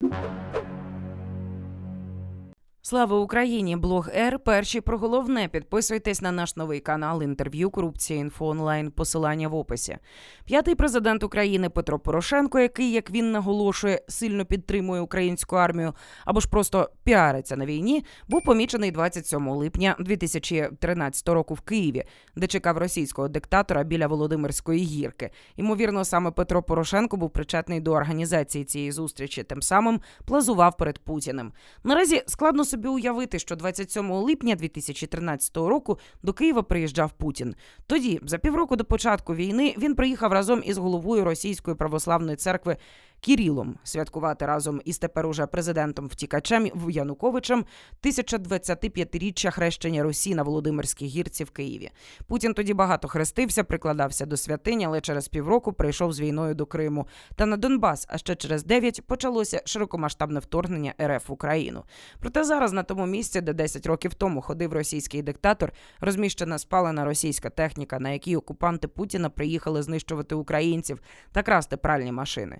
you Слава Україні! Блог Р. Перші про головне. Підписуйтесь на наш новий канал інтерв'ю Корупція інфо онлайн. Посилання в описі. П'ятий президент України Петро Порошенко, який, як він наголошує, сильно підтримує українську армію або ж просто піариться на війні, був помічений 27 липня 2013 року в Києві, де чекав російського диктатора біля Володимирської гірки. Ймовірно, саме Петро Порошенко був причетний до організації цієї зустрічі, тим самим плазував перед Путіним. Наразі складно собі уявити, що 27 липня 2013 року до Києва приїжджав Путін. Тоді, за півроку до початку війни, він приїхав разом із головою Російської православної церкви Кірілом святкувати разом із тепер уже президентом втікачем Януковичем 1025-річчя хрещення Русі на Володимирській гірці в Києві. Путін тоді багато хрестився, прикладався до святині, але через півроку прийшов з війною до Криму та на Донбас. А ще через 9 почалося широкомасштабне вторгнення РФ в Україну. Проте зараз на тому місці, де 10 років тому ходив російський диктатор, розміщена спалена російська техніка, на якій окупанти Путіна приїхали знищувати українців та красти пральні машини.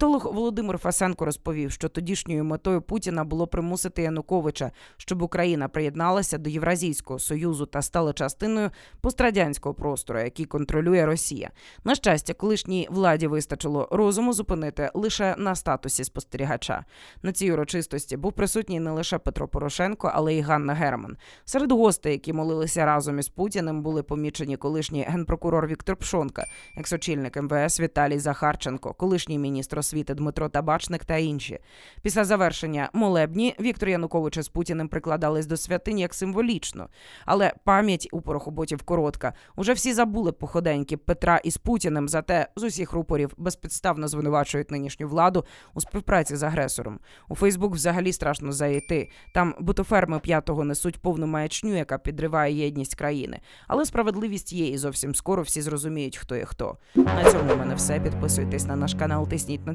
Політолог Володимир Фасенко розповів, що тодішньою метою Путіна було примусити Януковича, щоб Україна приєдналася до Євразійського союзу та стала частиною пострадянського простору, який контролює Росія. На щастя, колишній владі вистачило розуму зупинити лише на статусі спостерігача. На цій урочистості був присутній не лише Петро Порошенко, але й Ганна Герман. Серед гостей, які молилися разом із Путіним, були помічені колишній генпрокурор Віктор Пшонка, екс-очільник МВС Віталій Захарченко, колишній міністр освіти Дмитро Табачник та інші. Після завершення молебні Віктор Янукович із Путіним прикладались до святинь як символічно. Але пам'ять у порохоботів коротка. Уже всі забули походеньки Петра із Путіним, зате з усіх рупорів безпідставно звинувачують нинішню владу у співпраці з агресором. У Фейсбук взагалі страшно зайти. Там бутоферми п'ятого несуть повну маячню, яка підриває єдність країни. Але справедливість є, і зовсім скоро всі зрозуміють, хто є хто. На цьому в мене все. Підписуйтесь на наш канал, тисніть на